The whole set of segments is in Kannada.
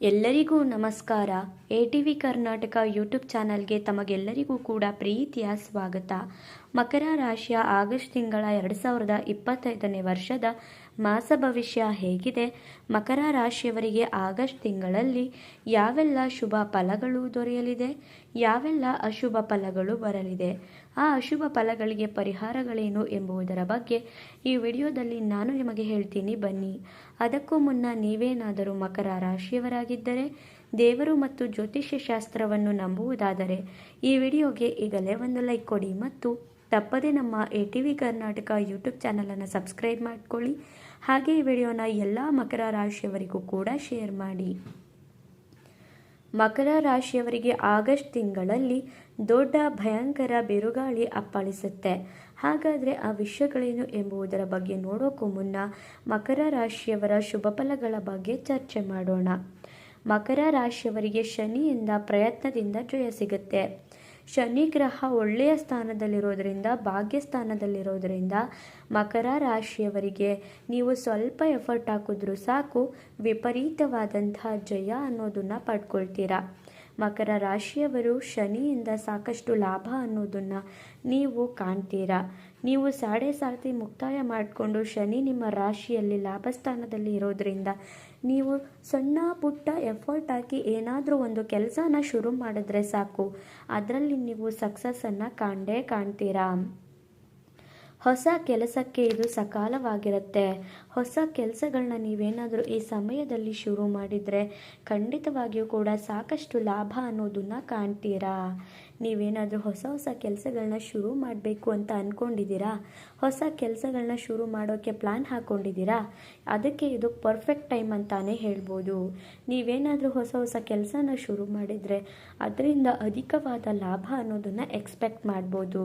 ಎಲ್ಲರಿಗೂ ನಮಸ್ಕಾರ. A T V Karnataka YouTube ಚಾನಲ್ಗೆ ತಮಗೆಲ್ಲರಿಗೂ ಕೂಡ ಪ್ರೀತಿಯ ಸ್ವಾಗತ. ಮಕರ ರಾಶಿಯ ಆಗಸ್ಟ್ ತಿಂಗಳ ಎರಡು ಸಾವಿರದ ಇಪ್ಪತ್ತೈದನೇ ವರ್ಷದ ಮಾಸ ಭವಿಷ್ಯ ಹೇಗಿದೆ? ಮಕರ ರಾಶಿಯವರಿಗೆ ಆಗಸ್ಟ್ ತಿಂಗಳಲ್ಲಿ ಯಾವೆಲ್ಲ ಶುಭ ಫಲಗಳು ದೊರೆಯಲಿದೆ? ಯಾವೆಲ್ಲ ಅಶುಭ ಫಲಗಳು ಬರಲಿದೆ? ಆ ಅಶುಭ ಫಲಗಳಿಗೆ ಪರಿಹಾರಗಳೇನು ಎಂಬುದರ ಬಗ್ಗೆ ಈ ವಿಡಿಯೋದಲ್ಲಿ ನಾನು ನಿಮಗೆ ಹೇಳ್ತೀನಿ. ಬನ್ನಿ. ಅದಕ್ಕೂ ಮುನ್ನ ನೀವೇನಾದರೂ ಮಕರ ರಾಶಿಯವರಾಗಿದ್ದರೆ, ದೇವರು ಮತ್ತು ಜ್ಯೋತಿಷ್ಯ ಶಾಸ್ತ್ರವನ್ನು ನಂಬುವುದಾದರೆ, ಈ ವಿಡಿಯೋಗೆ ಈಗಲೇ ಒಂದು ಲೈಕ್ ಕೊಡಿ ಮತ್ತು ತಪ್ಪದೇ ನಮ್ಮ A T V Karnataka YouTube ಚಾನಲನ್ನು ಸಬ್ಸ್ಕ್ರೈಬ್ ಮಾಡಿಕೊಳ್ಳಿ. ಹಾಗೆ ಈ ವಿಡಿಯೋನ ಎಲ್ಲ ಮಕರ ರಾಶಿಯವರಿಗೂ ಕೂಡ ಶೇರ್ ಮಾಡಿ. ಮಕರ ರಾಶಿಯವರಿಗೆ ಆಗಸ್ಟ್ ತಿಂಗಳಲ್ಲಿ ದೊಡ್ಡ ಭಯಂಕರ ಬಿರುಗಾಳಿ ಅಪ್ಪಳಿಸುತ್ತೆ. ಹಾಗಾದರೆ ಆ ವಿಷಯಗಳೇನು ಎಂಬುದರ ಬಗ್ಗೆ ನೋಡೋಕ್ಕೂ ಮುನ್ನ ಮಕರ ರಾಶಿಯವರ ಶುಭ ಫಲಗಳ ಬಗ್ಗೆ ಚರ್ಚೆ ಮಾಡೋಣ. ಮಕರ ರಾಶಿಯವರಿಗೆ ಶನಿಯಿಂದ ಪ್ರಯತ್ನದಿಂದ ಜಯ ಸಿಗುತ್ತೆ. ಶನಿ ಗ್ರಹ ಒಳ್ಳೆಯ ಸ್ಥಾನದಲ್ಲಿರೋದ್ರಿಂದ, ಭಾಗ್ಯ ಸ್ಥಾನದಲ್ಲಿರೋದ್ರಿಂದ ಮಕರ ರಾಶಿಯವರಿಗೆ ನೀವು ಸ್ವಲ್ಪ ಎಫರ್ಟ್ ಹಾಕಿದ್ರೂ ಸಾಕು, ವಿಪರೀತವಾದಂತಹ ಜಯ ಅನ್ನೋದನ್ನು ಪಡ್ಕೊಳ್ತೀರಾ? ಮಕರ ರಾಶಿಯವರು ಶನಿಯಿಂದ ಸಾಕಷ್ಟು ಲಾಭ ಅನ್ನೋದನ್ನು ನೀವು ಕಾಣ್ತೀರಾ? ನೀವು ಸಾಡೆ ಸಾತಿ ಮುಕ್ತಾಯ ಮಾಡಿಕೊಂಡು ಶನಿ ನಿಮ್ಮ ರಾಶಿಯಲ್ಲಿ ಲಾಭ ಸ್ಥಾನದಲ್ಲಿ ಇರೋದ್ರಿಂದ ನೀವು ಸಣ್ಣ ಪುಟ್ಟ ಎಫರ್ಟ್ ಹಾಕಿ ಏನಾದರೂ ಒಂದು ಕೆಲಸನ ಶುರು ಮಾಡಿದ್ರೆ ಸಾಕು. ಅದರಲ್ಲಿ ನೀವು ಸಕ್ಸಸ್ಸನ್ನು ಕಾಣೇ ಕಾಣ್ತೀರಾ? ಹೊಸ ಕೆಲಸಕ್ಕೆ ಇದು ಸಕಾಲವಾಗಿರುತ್ತೆ. ಹೊಸ ಕೆಲಸಗಳನ್ನ ನೀವೇನಾದರೂ ಈ ಸಮಯದಲ್ಲಿ ಶುರು ಮಾಡಿದರೆ ಖಂಡಿತವಾಗಿಯೂ ಕೂಡ ಸಾಕಷ್ಟು ಲಾಭ ಅನ್ನೋದನ್ನು ಕಾಣ್ತೀರಾ? ನೀವೇನಾದರೂ ಹೊಸ ಹೊಸ ಕೆಲಸಗಳನ್ನ ಶುರು ಮಾಡಬೇಕು ಅಂತ ಅಂದ್ಕೊಂಡಿದ್ದೀರಾ ಹೊಸ ಕೆಲಸಗಳನ್ನ ಶುರು ಮಾಡೋಕ್ಕೆ ಪ್ಲ್ಯಾನ್ ಹಾಕ್ಕೊಂಡಿದ್ದೀರಾ ಅದಕ್ಕೆ ಇದು ಪರ್ಫೆಕ್ಟ್ ಟೈಮ್ ಅಂತಾನೆ ಹೇಳ್ಬೋದು. ನೀವೇನಾದರೂ ಹೊಸ ಹೊಸ ಕೆಲಸನ ಶುರು ಮಾಡಿದರೆ ಅದರಿಂದ ಅಧಿಕವಾದ ಲಾಭ ಅನ್ನೋದನ್ನು ಎಕ್ಸ್ಪೆಕ್ಟ್ ಮಾಡ್ಬೋದು.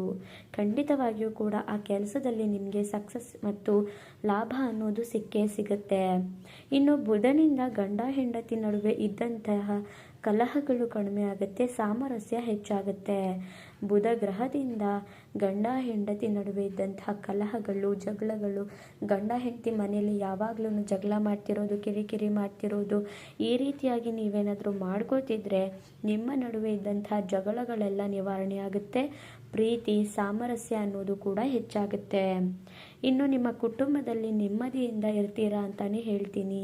ಖಂಡಿತವಾಗಿಯೂ ಕೂಡ ಆ ಕೆಲಸದಲ್ಲಿ ನಿಮಗೆ ಸಕ್ಸಸ್ ಮತ್ತು ಲಾಭ ಅನ್ನೋದು ಸಿಕ್ಕೇ ಸಿಗುತ್ತೆ. ಇನ್ನು ಬುಧನಿಂದ ಗಂಡ ಹೆಂಡತಿ ನಡುವೆ ಇದ್ದಂತಹ ಕಲಹಗಳು ಕಡಿಮೆ ಆಗುತ್ತೆ, ಸಾಮರಸ್ಯ ಹೆಚ್ಚಾಗುತ್ತೆ. ಬುಧ ಗ್ರಹದಿಂದ ಗಂಡ ಹೆಂಡತಿ ನಡುವೆ ಇದ್ದಂತಹ ಕಲಹಗಳು, ಜಗಳಗಳು, ಗಂಡ ಹೆಂಡತಿ ಮನೆಯಲ್ಲಿ ಯಾವಾಗಲೂ ಜಗಳ ಮಾಡ್ತಿರೋದು, ಕಿರಿಕಿರಿ ಮಾಡ್ತಿರೋದು, ಈ ರೀತಿಯಾಗಿ ನೀವೇನಾದರೂ ಮಾಡ್ಕೋತಿದ್ರೆ ನಿಮ್ಮ ನಡುವೆ ಇದ್ದಂತಹ ಜಗಳಗಳೆಲ್ಲ ನಿವಾರಣೆ ಆಗುತ್ತೆ. ಪ್ರೀತಿ, ಸಾಮರಸ್ಯ ಅನ್ನೋದು ಕೂಡ ಹೆಚ್ಚಾಗುತ್ತೆ. ಇನ್ನು ನಿಮ್ಮ ಕುಟುಂಬದಲ್ಲಿ ನೆಮ್ಮದಿಯಿಂದ ಇರ್ತೀರಾ ಅಂತಲೇ ಹೇಳ್ತೀನಿ.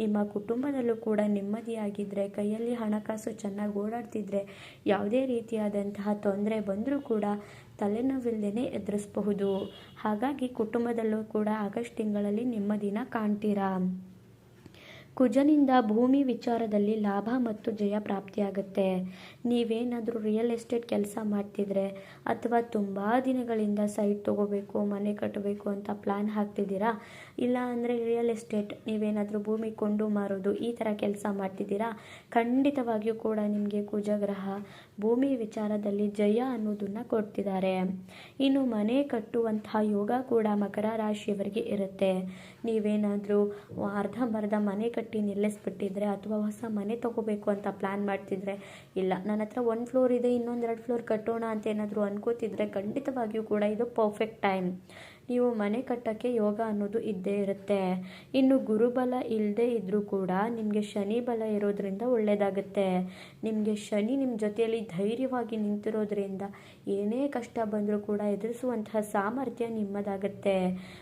ನಿಮ್ಮ ಕುಟುಂಬದಲ್ಲೂ ಕೂಡ ನೆಮ್ಮದಿಯಾಗಿದ್ದರೆ ಕೈಯಲ್ಲಿ ಹಣಕಾಸು ಚೆನ್ನಾಗಿ ಓಡಾಡ್ತಿದ್ರೆ, ಯಾವುದೇ ರೀತಿಯಾದಂತಹ ತೊಂದರೆ ಬಂದರೂ ಕೂಡ ತಲೆನೋವಿಲ್ಲದೇ ಎದುರಿಸಬಹುದು. ಹಾಗಾಗಿ ಕುಟುಂಬದಲ್ಲೂ ಕೂಡ ಆಗಸ್ಟ್ ತಿಂಗಳಲ್ಲಿ ನೆಮ್ಮದಿನ ಕಾಣ್ತೀರಾ? ಕುಜನಿಂದ ಭೂಮಿ ವಿಚಾರದಲ್ಲಿ ಲಾಭ ಮತ್ತು ಜಯ ಪ್ರಾಪ್ತಿಯಾಗುತ್ತೆ. ನೀವೇನಾದರೂ ರಿಯಲ್ ಎಸ್ಟೇಟ್ ಕೆಲಸ ಮಾಡ್ತಿದ್ರೆ ಅಥವಾ ತುಂಬ ದಿನಗಳಿಂದ ಸೈಟ್ ತೊಗೋಬೇಕು, ಮನೆ ಕಟ್ಟಬೇಕು ಅಂತ ಪ್ಲ್ಯಾನ್ ಹಾಕ್ತಿದ್ದೀರಾ? ಇಲ್ಲ ಅಂದರೆ ರಿಯಲ್ ಎಸ್ಟೇಟ್ ನೀವೇನಾದರೂ ಭೂಮಿ ಕೊಂಡು ಮಾರೋದು ಈ ಥರ ಕೆಲಸ ಮಾಡ್ತಿದ್ದೀರಾ? ಖಂಡಿತವಾಗಿಯೂ ಕೂಡ ನಿಮಗೆ ಕುಜಗ್ರಹ, ಭೂಮಿ ವಿಚಾರದಲ್ಲಿ ಜಯ ಅನ್ನೋದನ್ನು ಕೊಡ್ತಿದ್ದಾರೆ. ಇನ್ನು ಮನೆ ಕಟ್ಟುವಂತಹ ಯೋಗ ಕೂಡ ಮಕರ ರಾಶಿಯವರಿಗೆ ಇರುತ್ತೆ. ನೀವೇನಾದರೂ ಅರ್ಧಂಬರ್ಧ ಮನೆ ನಿಲ್ಲಿಸ್ಬಿಟ್ಟಿದ್ರೆ ಅಥವಾ ಹೊಸ ಮನೆ ತೊಗೋಬೇಕು ಅಂತ ಪ್ಲ್ಯಾನ್ ಮಾಡ್ತಿದ್ರೆ, ಇಲ್ಲ, ನನ್ನ ಹತ್ರ ಒಂದು ಫ್ಲೋರ್ ಇದೆ ಇನ್ನೊಂದೆರಡು ಫ್ಲೋರ್ ಕಟ್ಟೋಣ ಅಂತ ಏನಾದರೂ ಅನ್ಕೋತಿದ್ರೆ ಖಂಡಿತವಾಗಿಯೂ ಕೂಡ ಇದು ಪರ್ಫೆಕ್ಟ್ ಟೈಮ್ ನೀವು ಮನೆ ಕಟ್ಟಕ್ಕೆ ಯೋಗ ಅನ್ನೋದು ಇದ್ದೇ ಇರುತ್ತೆ. ಇನ್ನು ಗುರುಬಲ ಇಲ್ಲದೆ ಇದ್ದರೂ ಕೂಡ ನಿಮಗೆ ಶನಿ ಬಲ ಇರೋದ್ರಿಂದ ಒಳ್ಳೆಯದಾಗುತ್ತೆ ನಿಮಗೆ ಶನಿ ನಿಮ್ಮ ಜೊತೆಯಲ್ಲಿ ಧೈರ್ಯವಾಗಿ ನಿಂತಿರೋದ್ರಿಂದ ಏನೇ ಕಷ್ಟ ಬಂದರೂ ಕೂಡ ಎದುರಿಸುವಂತಹ ಸಾಮರ್ಥ್ಯ ನಿಮ್ಮದಾಗುತ್ತೆ.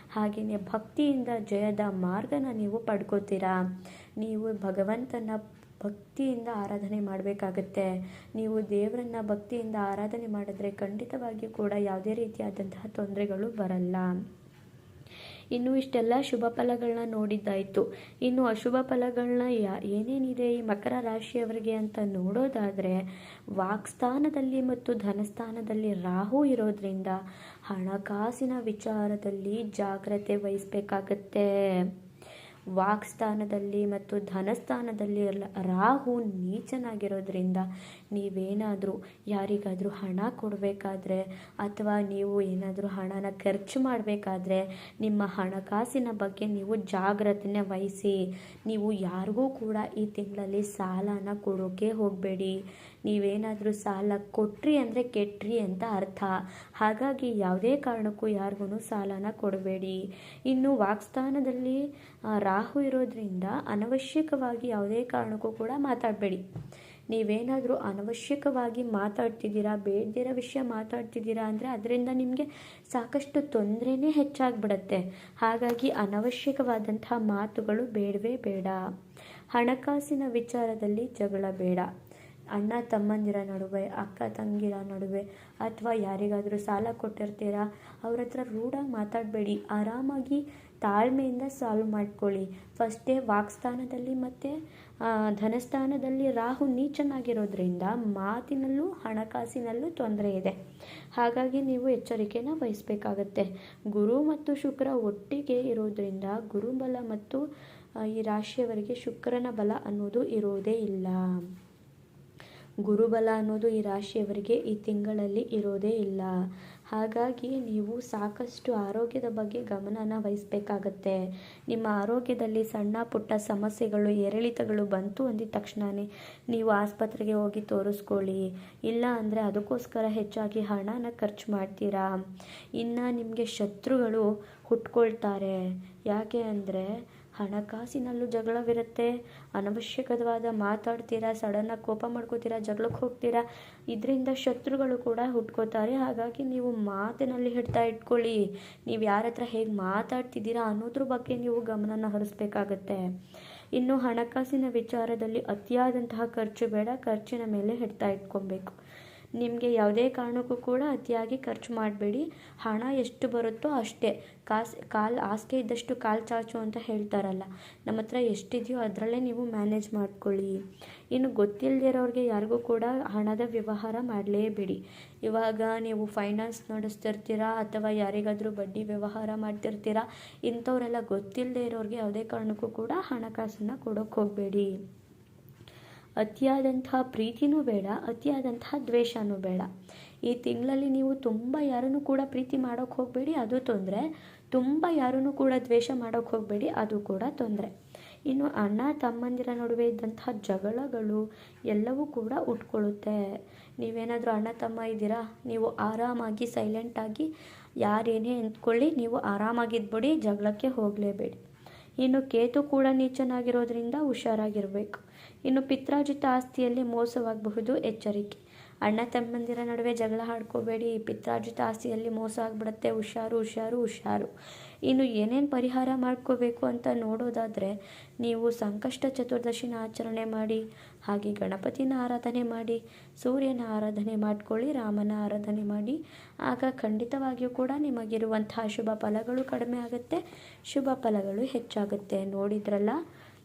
ಹಾಗೆಯೇ ಭಕ್ತಿಯಿಂದ ಜಯದ ಮಾರ್ಗನ ನೀವು ಪಡ್ಕೋತೀರಾ? ನೀವು ಭಗವಂತನ ಭಕ್ತಿಯಿಂದ ಆರಾಧನೆ ಮಾಡಬೇಕಾಗತ್ತೆ. ನೀವು ದೇವರನ್ನ ಭಕ್ತಿಯಿಂದ ಆರಾಧನೆ ಮಾಡಿದ್ರೆ ಖಂಡಿತವಾಗಿಯೂ ಕೂಡ ಯಾವುದೇ ರೀತಿಯಾದಂತಹ ತೊಂದರೆಗಳು ಬರಲ್ಲ. ಇನ್ನು ಇಷ್ಟೆಲ್ಲ ಶುಭ ಫಲಗಳನ್ನ ನೋಡಿದ್ದಾಯಿತು. ಇನ್ನು ಅಶುಭ ಫಲಗಳನ್ನ ಯಾ, ಏನೇನಿದೆ ಈ ಮಕರ ರಾಶಿಯವರಿಗೆ ಅಂತ ನೋಡೋದಾದರೆ, ವಾಕ್ಸ್ಥಾನದಲ್ಲಿ ಮತ್ತು ಧನಸ್ಥಾನದಲ್ಲಿ ರಾಹು ಇರೋದ್ರಿಂದ ಹಣಕಾಸಿನ ವಿಚಾರದಲ್ಲಿ ಜಾಗ್ರತೆ ವಹಿಸಬೇಕಾಗತ್ತೆ. ವಾಕ್ಸ್ಥಾನದಲ್ಲಿ ಮತ್ತು ಧನಸ್ಥಾನದಲ್ಲಿ ರಾಹು ನೀಚನಾಗಿರೋದ್ರಿಂದ ನೀವೇನಾದರೂ, ಯಾರಿಗಾದರೂ ಹಣ ಕೊಡಬೇಕಾದ್ರೆ ಅಥವಾ ನೀವು ಏನಾದರೂ ಹಣನ ಖರ್ಚು ಮಾಡಬೇಕಾದ್ರೆ ನಿಮ್ಮ ಹಣಕಾಸಿನ ಬಗ್ಗೆ ನೀವು ಜಾಗ್ರತೆ ವಹಿಸಿ, ನೀವು ಯಾರಿಗೂ ಕೂಡ ಈ ತಿಂಗಳಲ್ಲಿ ಸಾಲನ ಕೊಡೋಕ್ಕೆ ಹೋಗಬೇಡಿ. ನೀವೇನಾದರೂ ಸಾಲ ಕೊಟ್ರಿ ಅಂದರೆ ಕೆಟ್ರಿ ಅಂತ ಅರ್ಥ. ಹಾಗಾಗಿ ಯಾವುದೇ ಕಾರಣಕ್ಕೂ ಯಾರಿಗೂ ಸಾಲನ ಕೊಡಬೇಡಿ. ಇನ್ನು ವಾಕ್ಸ್ಥಾನದಲ್ಲಿ ರಾಹು ಇರೋದ್ರಿಂದ ಅನವಶ್ಯಕವಾಗಿ ಯಾವುದೇ ಕಾರಣಕ್ಕೂ ಕೂಡ ಮಾತಾಡಬೇಡಿ. ನೀವೇನಾದರೂ ಅನವಶ್ಯಕವಾಗಿ ಮಾತಾಡ್ತಿದ್ದೀರಾ, ಬೇಡದಿರೋ ವಿಷಯ ಮಾತಾಡ್ತಿದ್ದೀರಾ ಅಂದರೆ ಅದರಿಂದ ನಿಮಗೆ ಸಾಕಷ್ಟು ತೊಂದರೆನೇ ಹೆಚ್ಚಾಗ್ಬಿಡತ್ತೆ. ಹಾಗಾಗಿ ಅನವಶ್ಯಕವಾದಂತಹ ಮಾತುಗಳು ಬೇಡವೇ ಬೇಡ. ಹಣಕಾಸಿನ ವಿಚಾರದಲ್ಲಿ ಜಗಳ ಬೇಡ. ಅಣ್ಣ ತಮ್ಮಂದಿರ ನಡುವೆ, ಅಕ್ಕ ತಂಗಿರ ನಡುವೆ ಅಥವಾ ಯಾರಿಗಾದರೂ ಸಾಲ ಕೊಟ್ಟಿರ್ತೀರಾ? ಅವ್ರ ಹತ್ರ ರೂಢಾಗಿ ಮಾತಾಡಬೇಡಿ. ಆರಾಮಾಗಿ ತಾಳ್ಮೆಯಿಂದ ಸಾಲ್ವ್ ಮಾಡ್ಕೊಳ್ಳಿ. ಫಸ್ಟೇ ವಾಕ್ಸ್ಥಾನದಲ್ಲಿ ಮತ್ತು ಧನಸ್ಥಾನದಲ್ಲಿ ರಾಹು ನೀಚನಾಗಿರೋದ್ರಿಂದ ಮಾತಿನಲ್ಲೂ ಹಣಕಾಸಿನಲ್ಲೂ ತೊಂದರೆ ಇದೆ. ಹಾಗಾಗಿ ನೀವು ಎಚ್ಚರಿಕೆನ ವಹಿಸಬೇಕಾಗತ್ತೆ. ಗುರು ಮತ್ತು ಶುಕ್ರ ಒಟ್ಟಿಗೆ ಇರೋದ್ರಿಂದ ಗುರುಬಲ ಮತ್ತು ಈ ರಾಶಿಯವರಿಗೆ ಶುಕ್ರನ ಬಲ ಅನ್ನೋದು ಇರೋದೇ ಇಲ್ಲ. ಗುರುಬಲ ಅನ್ನೋದು ಈ ರಾಶಿಯವರಿಗೆ ಈ ತಿಂಗಳಲ್ಲಿ ಇರೋದೇ ಇಲ್ಲ. ಹಾಗಾಗಿ ನೀವು ಸಾಕಷ್ಟು ಆರೋಗ್ಯದ ಬಗ್ಗೆ ಗಮನನ ವಹಿಸಬೇಕಾಗತ್ತೆ. ನಿಮ್ಮ ಆರೋಗ್ಯದಲ್ಲಿ ಸಣ್ಣ ಪುಟ್ಟ ಸಮಸ್ಯೆಗಳು, ಏರಿಳಿತಗಳು ಬಂತು ಅಂದಿದ ತಕ್ಷಣವೇ ನೀವು ಆಸ್ಪತ್ರೆಗೆ ಹೋಗಿ ತೋರಿಸ್ಕೊಳ್ಳಿ. ಇಲ್ಲ ಅಂದರೆ ಅದಕ್ಕೋಸ್ಕರ ಹೆಚ್ಚಾಗಿ ಹಣನ ಖರ್ಚು ಮಾಡ್ತೀರಾ? ಇನ್ನು ನಿಮಗೆ ಶತ್ರುಗಳು ಹುಟ್ಕೊಳ್ತಾರೆ. ಯಾಕೆ ಅಂದರೆ ಹಣಕಾಸಿನಲ್ಲೂ ಜಗಳವಿರುತ್ತೆ. ಅನವಶ್ಯಕವಾದ ಮಾತಾಡ್ತೀರಾ ಸಡನ್ನಾಗಿ ಕೋಪ ಮಾಡ್ಕೋತೀರಾ ಜಗಳಕ್ಕೆ ಹೋಗ್ತೀರಾ, ಇದರಿಂದ ಶತ್ರುಗಳು ಕೂಡ ಹುಟ್ಕೋತಾರೆ. ಹಾಗಾಗಿ ನೀವು ಮಾತಿನಲ್ಲಿ ಹಿಡ್ತಾ ಇಟ್ಕೊಳ್ಳಿ. ನೀವು ಯಾರ ಹತ್ರ ಹೇಗೆ ಮಾತಾಡ್ತಿದ್ದೀರಾ ಅನ್ನೋದ್ರ ಬಗ್ಗೆ ನೀವು ಗಮನನ ಹರಿಸ್ಬೇಕಾಗತ್ತೆ. ಇನ್ನು ಹಣಕಾಸಿನ ವಿಚಾರದಲ್ಲಿ ಅತಿಯಾದಂತಹ ಖರ್ಚು ಬೇಡ. ಖರ್ಚಿನ ಮೇಲೆ ಹಿಡ್ತಾ ಇಟ್ಕೊಬೇಕು. ನಿಮಗೆ ಯಾವುದೇ ಕಾರಣಕ್ಕೂ ಕೂಡ ಅತಿಯಾಗಿ ಖರ್ಚು ಮಾಡಬೇಡಿ. ಹಣ ಎಷ್ಟು ಬರುತ್ತೋ ಅಷ್ಟೇ. ಕಾಸು, ಕಾಲು ಹಾಸಿಗೆ ಇದ್ದಷ್ಟು ಕಾಲು ಚಾಚು ಅಂತ ಹೇಳ್ತಾರಲ್ಲ. ನಮ್ಮ ಹತ್ರ ಎಷ್ಟಿದೆಯೋ ಅದರಲ್ಲೇ ನೀವು ಮ್ಯಾನೇಜ್ ಮಾಡ್ಕೊಳ್ಳಿ. ಇನ್ನು ಗೊತ್ತಿಲ್ಲದಿರೋರಿಗೆ ಯಾರಿಗೂ ಕೂಡ ಹಣದ ವ್ಯವಹಾರ ಮಾಡಲೇಬೇಡಿ. ಇವಾಗ ನೀವು ಫೈನಾನ್ಸ್ ನಡೆಸ್ತಿರ್ತೀರಾ ಅಥವಾ ಯಾರಿಗಾದರೂ ಬಡ್ಡಿ ವ್ಯವಹಾರ ಮಾಡ್ತಿರ್ತೀರಾ, ಇಂಥವರೆಲ್ಲ ಗೊತ್ತಿಲ್ಲದೆ ಇರೋರಿಗೆ ಯಾವುದೇ ಕಾರಣಕ್ಕೂ ಕೂಡ ಹಣಕಾಸನ್ನು ಕೊಡೋಕ್ಕೆ ಹೋಗಬೇಡಿ. ಅತಿಯಾದಂತಹ ಪ್ರೀತಿನೂ ಬೇಡ ಅತಿಯಾದಂತಹ ದ್ವೇಷನೂ ಬೇಡ. ಈ ತಿಂಗಳಲ್ಲಿ ನೀವು ತುಂಬ ಯಾರನ್ನು ಕೂಡ ಪ್ರೀತಿ ಮಾಡೋಕ್ಕೆ ಹೋಗಬೇಡಿ, ಅದು ತೊಂದರೆ. ತುಂಬ ಯಾರನ್ನು ಕೂಡ ದ್ವೇಷ ಮಾಡೋಕ್ಕೆ ಹೋಗಬೇಡಿ, ಅದು ಕೂಡ ತೊಂದರೆ. ಇನ್ನು ಅಣ್ಣ, ತಮ್ಮಂದಿರ ನಡುವೆ ಇದ್ದಂತಹ ಜಗಳಗಳು ಎಲ್ಲವೂ ಕೂಡ ಉಟ್ಕೊಳ್ಳುತ್ತೆ. ನೀವೇನಾದರೂ ಅಣ್ಣ, ತಮ್ಮ ಇದ್ದೀರಾ? ನೀವು ಆರಾಮಾಗಿ ಸೈಲೆಂಟಾಗಿ ಯಾರೇನೇ ಅಂದ್ಕೊಳ್ಳಿ, ನೀವು ಆರಾಮಾಗಿದ್ಬಿಡಿ, ಜಗಳಕ್ಕೆ ಹೋಗಲೇಬೇಡಿ. ಇನ್ನು ಕೇತು ಕೂಡ ನೀಚನಾಗಿರೋದ್ರಿಂದ ಹುಷಾರಾಗಿರಬೇಕು. ಇನ್ನು ಪಿತ್ರಾರ್ಜಿತ ಆಸ್ತಿಯಲ್ಲಿ ಮೋಸವಾಗಬಹುದು ಎಚ್ಚರಿಕೆ. ಅಣ್ಣ ತಮ್ಮಂದಿರ ನಡುವೆ ಜಗಳ ಹಾಡ್ಕೋಬೇಡಿ ಪಿತ್ರಾರ್ಜಿತ ಆಸ್ತಿಯಲ್ಲಿ ಮೋಸ ಆಗಿಬಿಡುತ್ತೆ. ಹುಷಾರು ಹುಷಾರು ಹುಷಾರು. ಇನ್ನು ಏನೇನು ಪರಿಹಾರ ಮಾಡ್ಕೋಬೇಕು ಅಂತ ನೋಡೋದಾದರೆ, ನೀವು ಸಂಕಷ್ಟ ಚತುರ್ದಶಿನ ಆಚರಣೆ ಮಾಡಿ, ಹಾಗೆ ಗಣಪತಿನ ಆರಾಧನೆ ಮಾಡಿ, ಸೂರ್ಯನ ಆರಾಧನೆ ಮಾಡ್ಕೊಳ್ಳಿ, ರಾಮನ ಆರಾಧನೆ ಮಾಡಿ, ಆಗ ಖಂಡಿತವಾಗಿಯೂ ಕೂಡ ನಿಮಗಿರುವಂತಹ ಶುಭ ಫಲಗಳು ಕಡಿಮೆ ಆಗುತ್ತೆ. ಶುಭ ಫಲಗಳು ಹೆಚ್ಚಾಗುತ್ತೆ. ನೋಡಿದ್ರಲ್ಲ?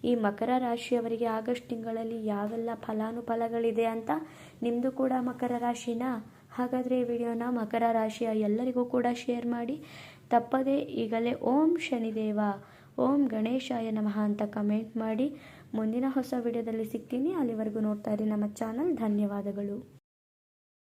ಈ ಮಕರ ರಾಶಿಯವರಿಗೆ ಆಗಸ್ಟ್ ತಿಂಗಳಲ್ಲಿ ಯಾವೆಲ್ಲ ಫಲಾನುಫಲಗಳಿದೆ ಅಂತ ನಿಮ್ಮದು ಕೂಡ ಮಕರ ರಾಶಿನ? ಹಾಗಾದರೆ ಈ ವಿಡಿಯೋನ ಮಕರ ರಾಶಿಯ ಎಲ್ಲರಿಗೂ ಕೂಡ ಶೇರ್ ಮಾಡಿ. ತಪ್ಪದೇ ಈಗಲೇ ಓಂ ಶನಿದೇವ, ಓಂ ಗಣೇಶಾಯ ನಮಃ ಅಂತ ಕಮೆಂಟ್ ಮಾಡಿ. ಮುಂದಿನ ಹೊಸ ವಿಡಿಯೋದಲ್ಲಿ ಸಿಗ್ತೀನಿ. ಅಲ್ಲಿವರೆಗೂ ನೋಡ್ತಾ ಇರಿ ನಮ್ಮ ಚಾನಲ್. ಧನ್ಯವಾದಗಳು.